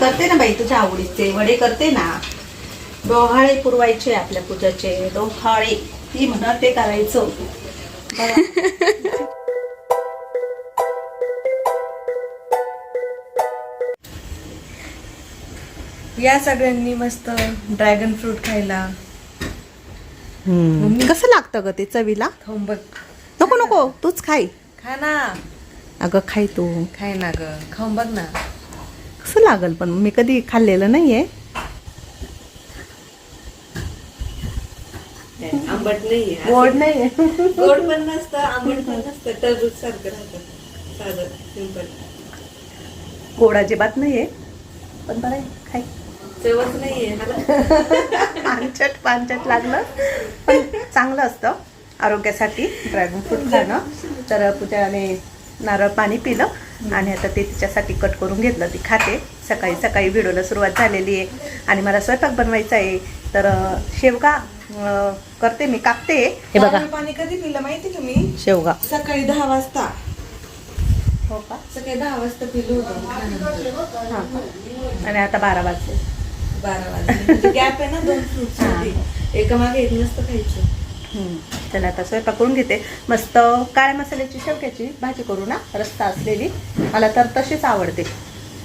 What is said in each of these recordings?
करते ना बाई तुझ्या आवडीचे. वडे करते ना. डोहाळे पुरवायचे आपल्या पूजाचे. डोहाळे. ती म्हणत ते करायचं. या सगळ्यांनी मस्त ड्रॅगन फ्रूट खायला. कसं लागतं ग ते चवीला? नको नको. तूच खाई. खा ना. अगं खाई तू. खाय ना ग. खाऊन बघ ना. कसं लागल पण मी कधी खाल्लेलं नाहीये. आंबट नाही गोड नाहीये. गोड पण नसतं आंबट पण नसतं. टरबूज सारखं राहतं. साधं सिंपल गोड अजिबात नाहीये. पण बरं आहे, खाई चवच नाहीये पानचट पानचट लागलं. पण चांगलं असतं आरोग्यासाठी ड्रॅगन फ्रूट खाणं. तर पूजाने नारळ पाणी पिलं आणि आता ते तिच्यासाठी कट करून घेतलं. ती खाते. सकाळी सकाळी व्हिडिओला सुरुवात झालेली आहे. आणि मला स्वयंपाक बनवायचा आहे. तर शेवगा करते मी. कापते. हे बघा. पाणी कधी पिलं माहिती तुम्ही? शेवगा सकाळी दहा वाजता. हो का? सकाळी दहा वाजता पिलं होतं. हां. आणि आता बारा वाजले. बारा वाजता गॅप आहे ना दोन फ्रूट एका मागे एक नसतं खायचं. चला आता स्वयंपाक करून घेते. मस्त काळ्या मसाल्याची शेवग्याची भाजी करू ना. रस्ता असलेली. मला तर तशीच आवडते.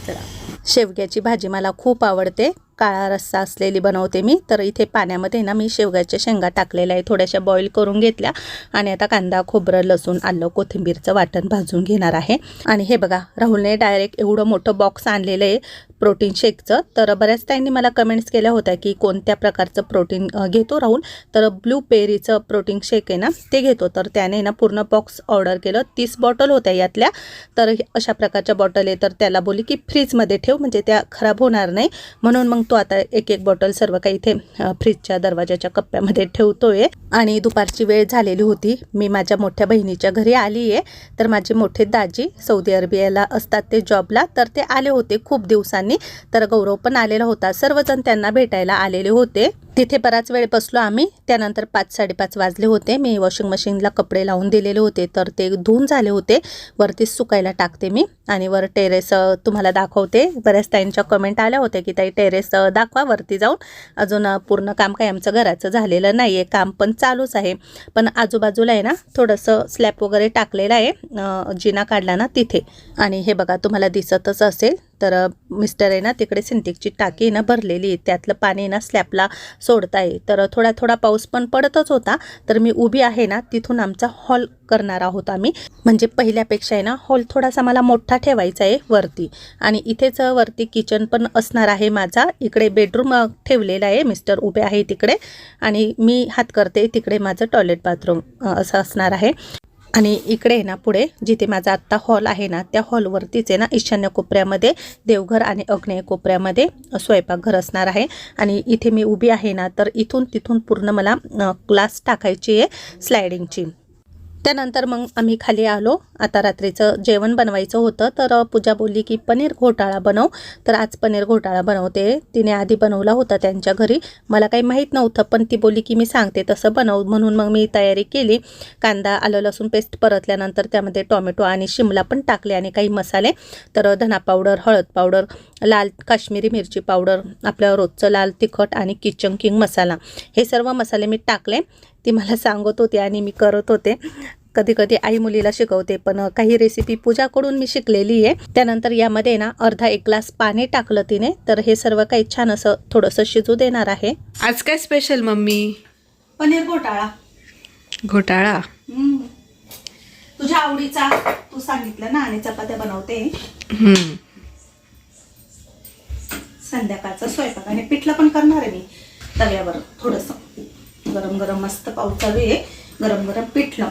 चला. शेवग्याची भाजी मला खूप आवडते. काळा रस्सा असलेली बनवते मी. तर इथे पाण्यामध्ये ना मी शेवग्याच्या शेंगा टाकलेल्या आहे थोड्याशा बॉईल करून घेतल्या. आणि आता कांदा खोबरं लसूण आलं कोथिंबीरचं वाटण भाजून घेणार आहे. आणि हे बघा राहुलने डायरेक्ट एवढं मोठं बॉक्स आणलेलं आहे. प्रोटीन शेकचं तर बऱ्याच त्यांनी मला कमेंट्स केल्या होत्या की कोणत्या प्रकारचं प्रोटीन घेतो राहून तर ब्लू पेरीचं प्रोटीन शेक आहे ना ते घेतो. तर त्याने ना पूर्ण बॉक्स ऑर्डर केलं. तीस बॉटल होत्या यातल्या. तर अशा प्रकारच्या बॉटल आहे. तर त्याला बोली की फ्रीजमध्ये ठेव म्हणजे त्या खराब होणार नाही. म्हणून मग तो आता एक एक बॉटल सर्व काही इथे फ्रीजच्या दरवाजाच्या कप्प्यामध्ये ठेवतोय. आणि दुपारची वेळ झालेली होती. मी माझ्या मोठ्या बहिणीच्या घरी आली आहे. तर माझे मोठे दाजी सौदी अरेबियाला असतात ते जॉबला तर ते आले होते खूप दिवसांनी. तर गौरव पण आलेला होता. सर्वजण त्यांना भेटायला आलेले होते. तिथे बराच वेळ बसलो आम्ही. त्यानंतर पाच साडेपाच वाजले होते. मी वॉशिंग मशीनला कपडे लावून दिलेले होते. तर ते धुवून झाले होते. वरती सुकायला टाकते मी. आणि वर टेरेस तुम्हाला दाखवते. बऱ्याच ताईंच्या कमेंट आल्या होत्या की ताई टेरेस दाखवा वरती जाऊन. अजून पूर्ण काम काही आमचं घराचं झालेलं नाही आहे काम पण चालूच आहे. पण आजूबाजूला आहे ना थोडंसं स्लॅप वगैरे टाकलेलं आहे. जिना काढला ना तिथे. आणि हे बघा तुम्हाला दिसतच असेल. तर मिस्टर आहे ना तिकडे सिंटिकची टाकी ना भरलेली. आहे त्यातलं पाणी ना स्लॅपला सोडता सोडताय. तर थोडा थोडा पाऊस पण पडतच होता तर मी उभी आहे ना तिथून आमचा हॉल करणार आहोत आम्ही. म्हणजे पहिल्यापेक्षा आहे ना हॉल थोडासा मला मोठा ठेवायचा आहे वरती. आणि इथेच वरती किचन पण असणार आहे माझा. इकडे बेडरूम ठेवलेला आहे मिस्टर उभे आहे तिकडे. आणि मी हात करते तिकडे माझं टॉयलेट बाथरूम असं असणार आहे. आणि इकडे आहे ना पुढे जिथे माझा आत्ता हॉल आहे ना त्या हॉलवरतीच आहे ना ईशान्य कोपऱ्यामध्ये देवघर आणि अग्नेय कोपऱ्यामध्ये स्वयंपाकघर असणार आहे. आणि इथे मी उभी आहे ना तर इथून तिथून पूर्ण मला क्लास टाकायची आहे स्लायडिंगची त्यानंतर मग आम्ही खाली आलो. आता रात्रीचं जेवण बनवायचं होतं तर पूजा बोलली की पनीर घोटाळा बनव. तर आज पनीर घोटाळा बनवते. तिने आधी बनवला होता त्यांच्या घरी. मला काही माहीत नव्हतं पण ती बोलली की मी सांगते तसं बनव. म्हणून मग मी तयारी केली. कांदा आलं लसूण पेस्ट परतल्यानंतर त्यामध्ये टॉमॅटो आणि शिमला पण टाकले आणि काही मसाले. तर धना पावडर हळद पावडर लाल काश्मीरी मिरची पावडर आपलं रोजचं लाल तिखट आणि किचन किंग मसाला. हे सर्व मसाले मी टाकले. ती मला सांगत होती आणि मी करत होते. कधी कधी आई मुलीला शिकवते पण काही रेसिपी पूजाकडून मी शिकलेली आहे. त्यानंतर यामध्ये ना अर्धा एक ग्लास पाणी टाकलं तिने. तर हे सर्व काही छान असं थोडंसं शिजू देणार आहे. आज काय स्पेशल मम्मी? पनीर घोटाळा. घोटाळा? तुझ्या आवडीचा. तू सांगितलं ना आणि चपात्या बनवते. संध्याकाळचा स्वयंपाक. आणि पिठलं पण करणार आहे मी तव्यावर थोडंसं. गरम गरम मस्त पाऊस चालू आहे. गरम गरम पिठलं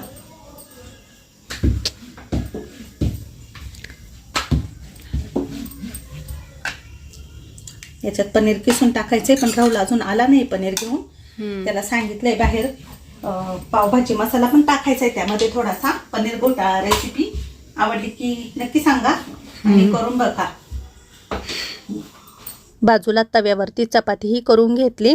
याच्यात पनीर किसून टाकायचंय पण राहुल अजून आला नाही पनीर घेऊन. त्याला सांगितलंय बाहेर पावभाजी मसाला पण टाकायचा आहे त्यामध्ये थोडासा. पनीर घोटाळा रेसिपी आवडली की नक्की सांगा आणि करून बघा. बाजूला तव्यावरती चपातीही करून घेतली.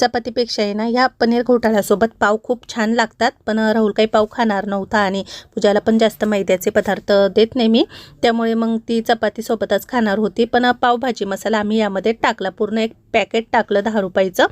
चपातीपेक्षा आहे ना ह्या पनीर घोटाळ्यासोबत पाव खूप छान लागतात. पण राहुल काही पाव खाणार नव्हता आणि पूजाला पण जास्त मैद्याचे पदार्थ देत नाही मी. त्यामुळे मग ती चपातीसोबतच खाणार होती. पण पावभाजी मसाला आम्ही यामध्ये टाकला. पूर्ण एक पॅकेट टाकलं दहा रुपयाचं.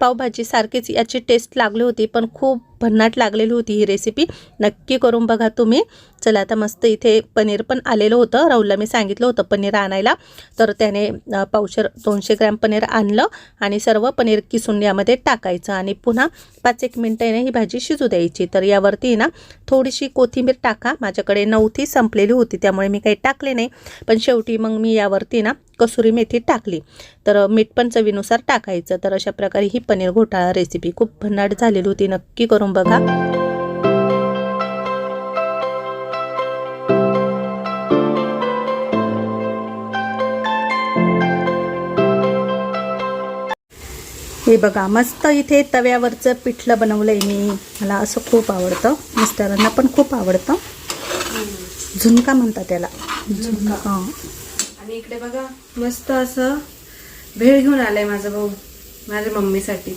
पावभाजी सारखीच याची टेस्ट लागली होती पण खूप भन्नाट लागलेली होती ही रेसिपी. नक्की करून बघा तुम्ही. चला आता मस्त इथे पनीर पण आलेलं होतं. राहुलला मी सांगितलं होतं पनीर आणायला. तर त्याने पावशर दोनशे ग्रॅम पनीर आणलं आणि सर्व पनीर किस किसून यामध्ये टाकायचं आणि पुन्हा पाच एक मिनटाने ही भाजी शिजू द्यायची. तर यावरती ना थोडीशी कोथिंबीर टाका. माझ्याकडे नव्हती संपलेली होती त्यामुळे मी काही टाकले नाही. पण शेवटी मग मी यावरती ना कसुरी मेथी टाकली. तर मीठ पण चवीनुसार टाकायचं. तर अशा प्रकारे ही पनीर घोटाळा रेसिपी खूप भन्नाट झालेली होती. नक्की करून बघा. हे बघा मस्त इथे तव्यावरचं पिठलं बनवलंय मी. मला असं खूप आवडतं. मिस्टरांना पण खूप आवडतं. झुणका म्हणतात त्याला. झुणका. हां. आणि इकडे बघा मस्त असं भेळ घेऊन आलाय माझा भाऊ माझ्या मम्मीसाठी.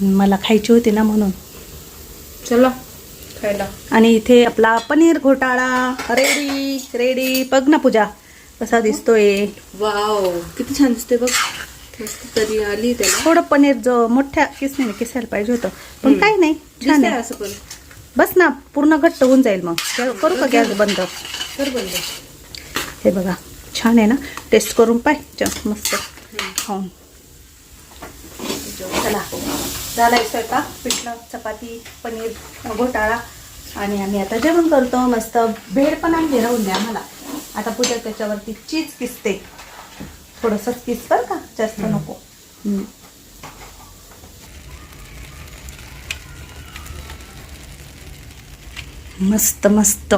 मला खायची होती ना म्हणून. चलो खायला. आणि इथे आपला पनीर घोटाळा. Ready ready. बघ ना पूजा कसा दिसतोय. वाव किती छान दिसते बघ. मस्त तरी आली त्याला. थोडं पनीर जो मोठ्या किसने किसायला पाहिजे होतं. पण. काही नाही छान दिसतंय आहे असं पण. बस ना पूर्ण घट्ट होऊन जाईल मग. करू का गॅस बंद? तर बंद. हे बघा छान आहे ना? टेस्ट करून पाहिजे मस्त. खाऊन चला. झालाय स्वयंपाक पिठलं चपाती पनीर घोटाळा. आणि आम्ही आता जेवण करतो मस्त. भेळ पण आणली राहून द्या आम्हाला. आता पूजा त्याच्यावरती चीज किसते. थोडंसं किस बरं का? जास्त नको. मस्त मस्त.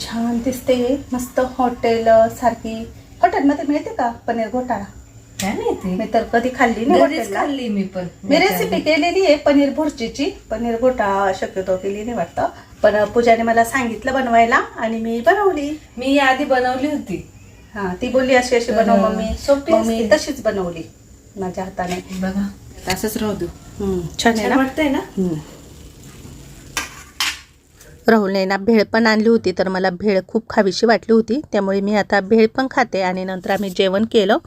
छान दिसते. मस्त हॉटेल सारखी. हॉटेलमध्ये मिळते का? पनीर घोटाळा? काय माहिती? मी तर कधी खाल्ली नाही घरीच हॉटेलला. खाल्ली मी पण. मी रेसिपी केलेली आहे पनीर भुर्जीची पनीर घोटाळा शक्यतो केली नाही वाटतं. पण पूजाने मला सांगितलं बनवायला आणि मी बनवली. मी आधी बनवली होती. हा ती बोलली अशी अशी बनव मम्मी. सोपी मी. तशीच बनवली माझ्या हाताने. बघा तसंच राहू दे छान आहे छान ना वाटतंय ना. राहुलने ना भेळ पण आणली होती तर मला भेळ खूप खावीशी वाटली होती. त्यामुळे मी आता भेळ पण खाते आणि नंतर आम्ही जेवण केलं.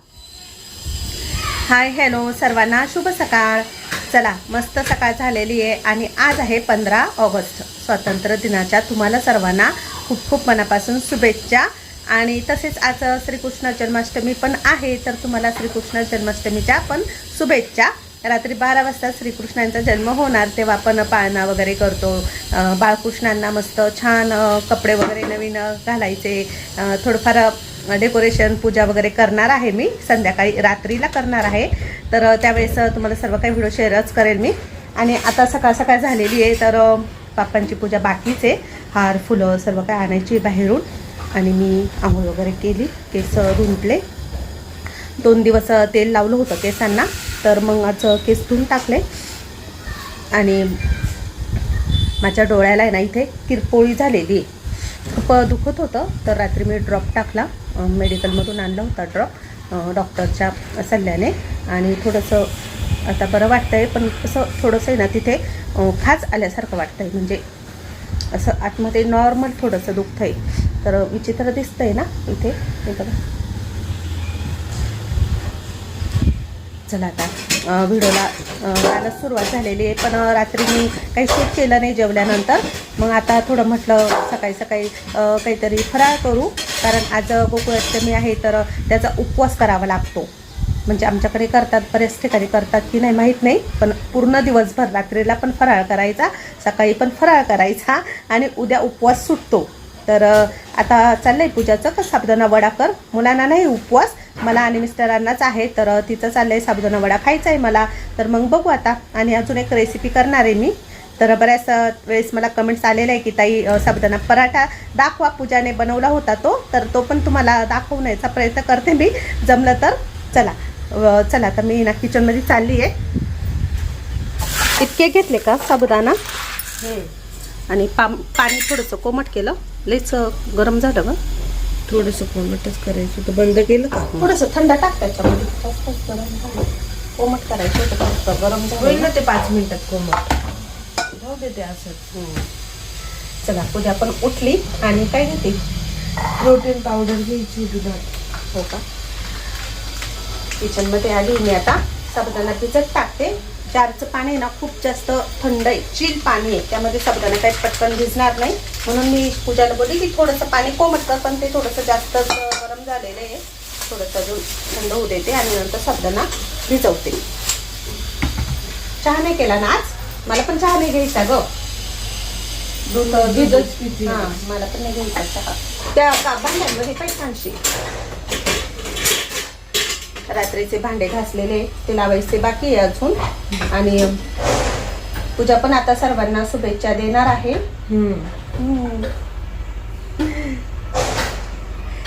हाय हॅलो सर्वांना शुभ सकाळ. चला मस्त सकाळ झालेली आहे आणि आज आहे पंधरा ऑगस्ट. स्वातंत्र्य दिनाच्या तुम्हाला सर्वांना खूप खूप मनापासून शुभेच्छा. आणि तसेच आज श्रीकृष्ण जन्माष्टमी पण आहे तर तुम्हाला श्रीकृष्ण जन्माष्टमीच्या पण शुभेच्छा. रात्री बारा वाजता श्रीकृष्णांचा जन्म होणार तेव्हा आपण पाळणा वगैरे करतो. बाळकृष्णांना मस्त छान कपडे वगैरे नवीन घालायचे. थोडंफार डेकोरेशन पूजा वगैरे करणार आहे मी. संध्याकाळी रात्रीला करणार आहे. तर त्यावेळेस तुम्हाला सर्व काही व्हिडिओ शेअरच करेल मी. आणि आता सकाळ सकाळ झालेली आहे तर पाप्पांची बाप्पांची पूजा बाकीच आहे. हार फुलं सर्व काही आणायची बाहेरून. आणि मी आंघोळ वगैरे केली केस रुंटले दोन दिवस तेल लावलं होतं केसांना. तर मग आज केस धुवून टाकले. आणि माझ्या डोळ्याला आहे ना इथे किरपोळी झालेली. खूप दुखत होतं. तर रात्री मी ड्रॉप टाकला. मेडिकलमधून आणला होता ड्रॉप डॉक्टरच्या सल्ल्याने. आणि थोडंसं आता बरं वाटतं आहे पण कसं थोडंसं आहे ना तिथे अ, खाज आल्यासारखं वाटतं आहे म्हणजे असं आतमध्ये नॉर्मल थोडंसं दुखतं आहे तर विचित्र दिसतं आहे ना इथे. हे बघा. चला आता व्हिडिओला मला सुरुवात झालेली आहे. पण रात्री मी काही शूट केलं नाही जेवल्यानंतर. मग आता थोडं म्हटलं सकाळी सकाळी काहीतरी फराळ करू. कारण आज गोकुळाष्टमी आहे तर त्याचा उपवास करावा लागतो. म्हणजे आमच्याकडे करतात बऱ्याच ठिकाणी करतात की नाही माहीत नाही. पण पूर्ण दिवसभर रात्रीला पण फराळ करायचा सकाळी पण फराळ करायचा आणि उद्या उपवास सुटतो. तर आता आता आहे पूजाचं का साबदाना वडा कर? मुलांना नाही उपवास मला आणि मिस्टरांनाच आहे तर तिचं चाललंय साबुदाणा वडा खायचा आहे मला. तर मग बघू आता. आणि अजून एक रेसिपी करणार आहे मी. तर बऱ्याच वेळेस मला कमेंट्स आलेले आहे की ताई साबुदाणा पराठा दाखवा. पूजाने बनवला होता तो. तर तो पण तुम्हाला दाखवण्याचा प्रयत्न करते मी. जमलं तर चला. चला तर मी ना किचनमध्ये चालली आहे इतके घेतले का साबुदाणा? आणि पा पाणी थोडंसं कोमट केलं. लईच गरम झालं ग. थोडस कोमटच करायचं होतं. बंद केलं का? थोडंसं थंड टाक त्याच्यामध्ये. कोमट करायचं होतं फक्त गरम होईल ना ते पाच मिनिटात कोमट. जाऊ दे ते असंच हम्म. चला उद्या पण उठली आणि काय घेते? प्रोटीन पावडर घ्यायची दुधात. हो का? किचनमध्ये आली मी आता. साबुदाणा भिजत टाकते. जारचं पाणी आहे ना खूप जास्त थंड आहे. चिल पाणी आहे. त्यामध्ये साबुदाणा काही पटकन भिजणार नाही. म्हणून मी पूजाला बोलली की थोडंसं पाणी कोमट कर पण ते थोडंसं जास्तच गरम झालेलं आहे. थोडंसं अजून थंड होऊ देते आणि नंतर साबुदाणा भिजवते. चहा नाही केला ना आज? मला पण चहा नाही घ्यायचा ग. दूध दूधच पिते. हां मला पण नाही घ्यायचा चहा. त्या का भांड्यांमध्ये काय सांगशील रात्रीचे भांडे घासलेले ते लावायचे बाकी आहे अजून. आणि पूजा पण आता सर्वांना शुभेच्छा देणार आहे हम्म.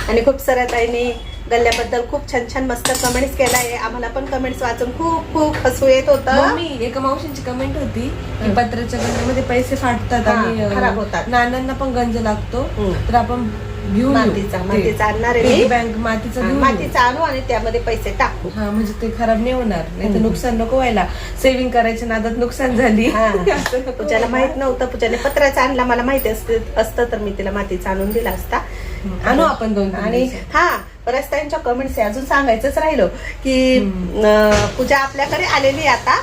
आणि खूप साऱ्या ताईंनी गल्ल्याबद्दल खूप छान छान मस्त कमेंट्स केला आहे आम्हाला पण कमेंट्स वाचून खूप खूप हसू येत होतं मम्मी एका मावशींची कमेंट होती की पत्राच्या गंजामध्ये पैसे फाटतात आणि खराब होतात. नाण्यांना पण गंज लागतो. तर आपण घेऊन मातीचा मातीचा आणणार आहे मी. बँक मातीचा हा, घेऊन येऊ. मातीचा आणू आणि त्यामध्ये पैसे टाकू. हा म्हणजे ते खराब नाही होणार. नाही तर नुकसान नको व्हायला. सेव्हिंग करायच्या नादात नुकसान झाली. हा. असं नको पूजाला व्हायला. माहीत नव्हतं. पूजाने पत्राचा आणला. मला माहिती असते असतं तर मी तिला मातीचा आणून दिला असता. आणू आपण दोन तीन आणि दिवसात. हा बऱ्याच त्यांच्या कमेंट्स आहे अजून सांगायचंच राहिलं की अं, पूजा आपल्याकडे आलेली आहे आता.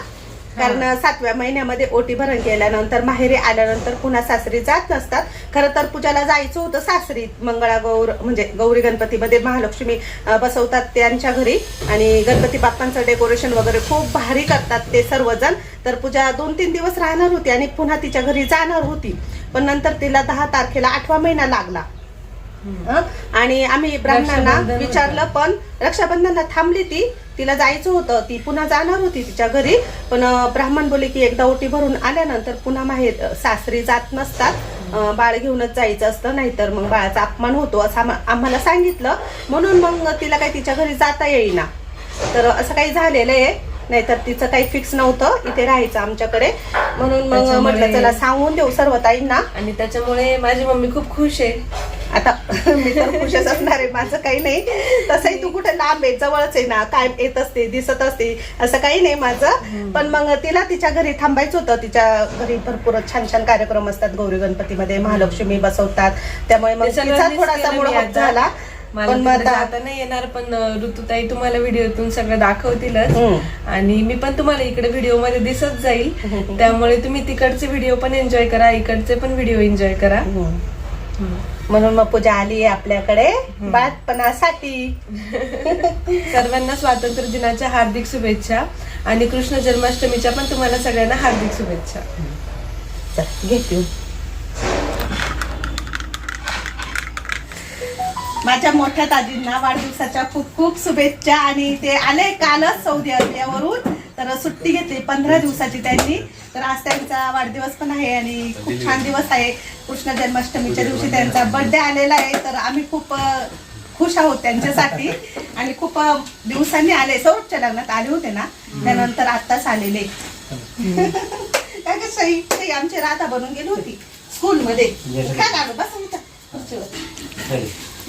कारण सातव्या महिन्यामध्ये ओटी भरण केल्यानंतर माहेरी आल्यानंतर पुन्हा सासरी जात नसतात. खरं तर पूजाला जायचं होतं सासरी. मंगळागौर म्हणजे गौरी गणपतीमध्ये महालक्ष्मी बसवतात त्यांच्या घरी. आणि गणपती बाप्पांचं डेकोरेशन वगैरे खूप भारी करतात ते सर्वजण. तर पूजा दोन तीन दिवस राहणार होती आणि पुन्हा तिच्या घरी जाणार होती. पण नंतर तिला दहा तारखेला आठवा महिना लागला? आणि आम्ही ब्राह्मणांना विचारलं पण रक्षाबंधनला थांबली ती तिला जायचं होतं ती पुन्हा जाणार होती तिच्या घरी. पण ब्राह्मण बोले की एकदा ओटी भरून आल्यानंतर पुन्हा माहेर अं, सासरी जात नसतात. बाळ घेऊनच जायचं असतं नाहीतर मग बाळाचा अपमान होतो असं आम्हा- आम्हाला सांगितलं. म्हणून मग तिला काही तिच्या घरी जाता येईना. तर असं काही झालेलं आहे. नाहीतर तिचं काही फिक्स नव्हतं. इथे राहायचं आमच्याकडे. म्हणून मग म्हटलं चला सांगून देऊ सर्व ताईंना. आणि त्याच्यामुळे माझी मम्मी खूप खुश आहे. आता मी तर खुशच असणार आहे. माझं काही नाही. तसंही तू कुठे लांब आहे जवळच आहे ना. काय येत असते दिसत असते असं काही नाही माझं. पण मग तिला तिच्या घरी थांबायचं होतं. तिच्या घरी भरपूर छान छान कार्यक्रम असतात गौरी गणपतीमध्ये. महालक्ष्मी बसवतात. त्यामुळे मग तिचा थोडासा केलं मूड मी ऑफ आता. झाला. पण तिकडे आता नाही येणार पण ऋतुताई तुम्हाला व्हिडिओतून सगळं दाखवतीलच. आणि मी पण तुम्हाला इकडे व्हिडिओमध्ये दिसत जाईल. त्यामुळे तुम्ही तिकडचे व्हिडिओ पण एन्जॉय करा इकडचे पण व्हिडिओ एन्जॉय करा. म्हणून मग पूजा आली आहे आपल्याकडे बाळपणासाठी सर्वांना स्वातंत्र्य दिनाच्या हार्दिक शुभेच्छा आणि कृष्ण जन्माष्टमीच्या पण तुम्हाला सगळ्यांना हार्दिक शुभेच्छा. चल, घे पिऊन. माझ्या मोठ्या दादींना वाढदिवसाच्या खूप खूप शुभेच्छा आणि ते आले कालच सौदी अरेबियावरून. तर सुट्टी घेतली पंधरा दिवसाची त्यांनी. तर आज त्यांचा वाढदिवस पण आहे आणि खूप छान दिवस आहे. कृष्ण जन्माष्टमीच्या दिवशी त्यांचा बर्थडे आलेला आहे. तर आम्ही खूप खुश आहोत त्यांच्यासाठी. आणि खूप दिवसांनी आले. सौरभच्या लग्नात आले होते ना? त्यानंतर आत्ताच आलेले. काय का सई सई आमची राधा बनून गेली होती स्कूलमध्ये. काय बस.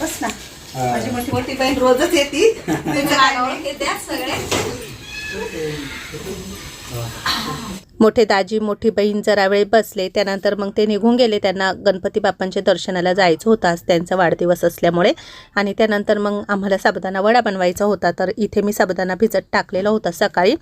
बस ना. माझी मोठी मोठी बहीण रोजच येते. मोठे दाजी मोठी बहीण जरा वेळ बसले त्यानंतर मग ते निघून गेले. त्यांना गणपती बाप्पांच्या दर्शनाला जायचं होतं. आज त्यांचा वाढदिवस असल्यामुळे. आणि त्यानंतर मग आम्हाला साबुदाणा वडा बनवायचा होता. तर इथे मी साबुदाणा भिजत टाकलेला होता सकाळी.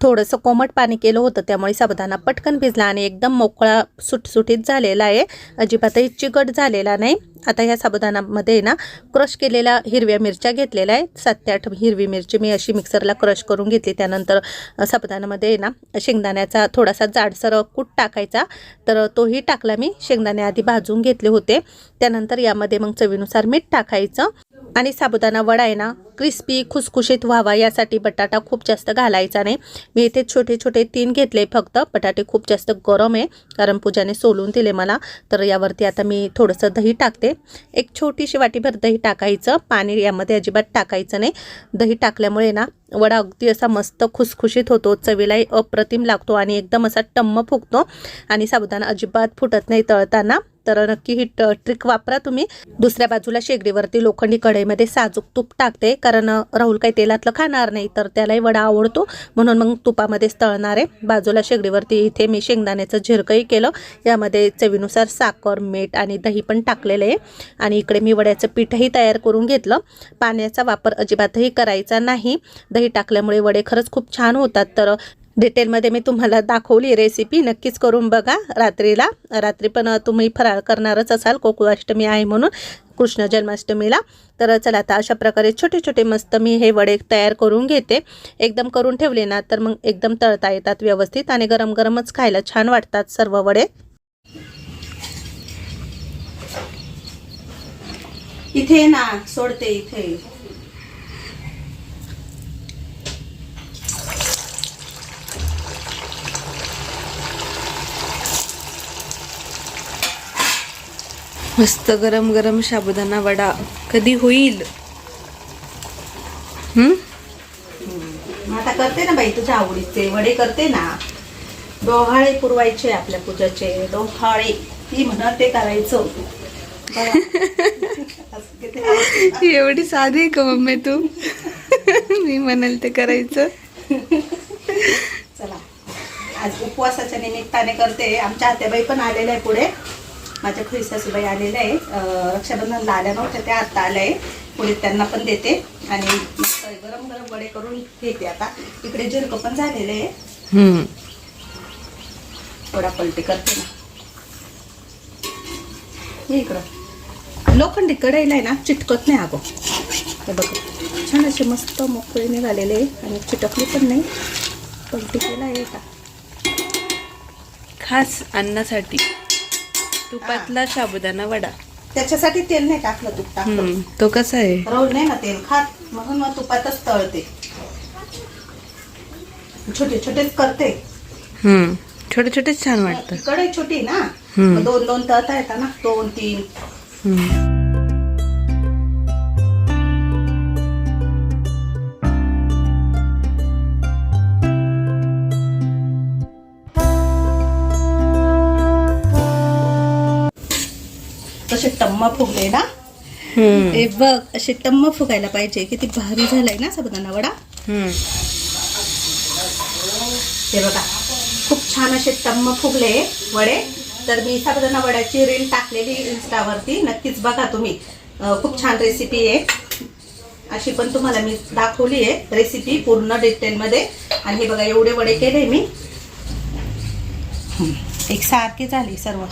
थोडंसं कोमट पाणी केलं होतं त्यामुळे साबुदाणा पटकन भिजला आणि एकदम मोकळा सुटसुटीत झालेला आहे. अजिबातही चिकट झालेला नाही. आता ह्या साबुदाणामध्ये ना क्रश केलेल्या हिरव्या मिरच्या घेतलेल्या आहेत. सात ते आठ हिरवी मिरची मी अशी मिक्सरला क्रश करून घेतली. त्यानंतर साबुदाणामध्ये ना शेंगदाण्याचा थोडासा जाडसर कूट टाकायचा. तर तोही टाकला मी. शेंगदाणे आधी भाजून घेतले होते. त्यानंतर यामध्ये मग चवीनुसार मीठ टाकायचं. आणि साबुदाणा वडा आहे ना क्रिस्पी खुसखुशीत व्हावा यासाठी बटाटा खूप जास्त घालायचा नाही. मी इथे छोटे छोटे तीन घेतले फक्त. बटाटे खूप जास्त गरम आहे कारण पूजाने सोलून दिले मला. तर यावरती आता मी थोडंसं दही टाकते. एक छोटीशी वाटीभर दही टाकायचं. पाणी यामध्ये अजिबात टाकायचं नाही. दही टाकल्यामुळे ना वडा अगदी असा मस्त खुसखुशीत होतो. चवीलाही अप्रतिम लागतो आणि एकदम असा टम्म फुगतो. आणि साबुदाणा अजिबात फुटत नाही तळताना. तर नक्की ही ट ट्रिक वापरा तुम्ही. दुसऱ्या बाजूला शेगडीवरती लोखंडी कढईमध्ये साजूक तूप टाकते. कारण राहुल काही तेलातलं खाणार नाही तर त्यालाही वडा आवडतो. म्हणून मग तुपामध्येच तळणार. आहे बाजूला शेगडीवरती इथे मी शेंगदाण्याचं झिरकंही केलं. यामध्ये चवीनुसार साखर मीठ आणि दही पण टाकलेलं आहे. आणि इकडे मी वड्याचं पीठही तयार करून घेतलं. पाण्याचा वापर अजिबातही करायचा नाही. दही टाकल्यामुळे वडे खरंच खूप छान होतात. तर डिटेलमध्ये मी तुम्हाला दाखवली रेसिपी नक्कीच करून बघा रात्रीला. रात्री पण तुम्ही फराळ करणारच असाल. कोकुळाष्टमी आहे म्हणून कृष्ण जन्माष्टमीला. तर चला आता अशा प्रकारे छोटे छोटे मस्त मी हे वडे तयार करून घेते. एकदम करून ठेवले ना तर मग एकदम तळता येतात व्यवस्थित आणि गरम गरमच खायला छान वाटतात सर्व वडे. इथे ना सोडते इथे. मस्त गरम गरम साबुदाणा वडा. कधी होईल? आता करते ना बाई तुझ्या आवडीचे. वडे करते ना. डोहाळे पुरवायचे आपल्या पूजाचे. डोहाळे. ती म्हणत ते करायचं. एवढी साधी आहे का मम्मी तू? मी म्हणाल ते करायचं. चला. आज उपवासाच्या निमित्ताने करते. आमच्या आत्याबाई पण आलेल्या आहे पुढे. माझ्या खुई सासूबाई आलेल्या आहे रक्षाबंधनला आल्या नव्हत्या त्या आत्ता आल्या. आहे पुढे त्यांना पण देते. आणि मस्त गरम गरम वडे करून घेते आता. इकडे जिरकं पण झालेले आहे. थोडा पलटी करते ना. हे इकडं. लोखंडी कढईला आहे ना चिटकत नाही अगो. हे बघा. छान असे मस्त मोकळे निघालेले आहे आणि चिटकले पण नाही. पलटी केला आहे का खास अन्नासाठी. तुपातला साबुदाणा वडा. त्याच्यासाठी तेल नाही टाकलं तूप टाकलं. हम्म तो कसा आहे? रोल नाही ना तेल खात. म्हणून मग तुपातच तळते. छोटे छोटेच करते. हम्म छोटे छोटेच छान वाटतं. कढई छोटी ना. हम्म. मग दोन दोन तळता येतात ना. दोन तीन. हम्म. टम्म फुगले ना? हे बघ असे टम्म फुगायला पाहिजे. किती भारी झालाय ना साबुदाणा वडा? हे बघा खूप छान असे टम्म फुगले वडे. तर मी साबुदाणा वड्याची रील टाकलेली इन्स्टावरती नक्कीच बघा तुम्ही. खूप छान रेसिपी आहे. अशी पण तुम्हाला मी दाखवली आहे रेसिपी पूर्ण डिटेलमध्ये आणि हे बघा एवढे वडे केले मी. एक सारखी झाली सर्व.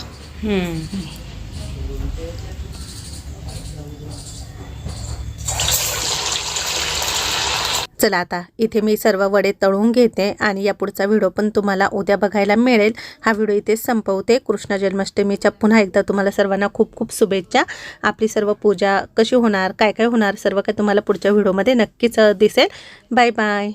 चला आता इथे मी सर्व वडे तळून घेते आणि या पुढचा व्हिडिओ पण तुम्हाला उद्या बघायला मिळेल. हा व्हिडिओ इथे संपवते. कृष्ण जन्माष्टमीच्या पुन्हा एकदा तुम्हाला सर्वांना खूप खूप शुभेच्छा. आपली सर्व पूजा कशी होणार काय काय होणार सर्व काय तुम्हाला पुढच्या व्हिडिओमध्ये नक्कीच दिसेल. Bye bye.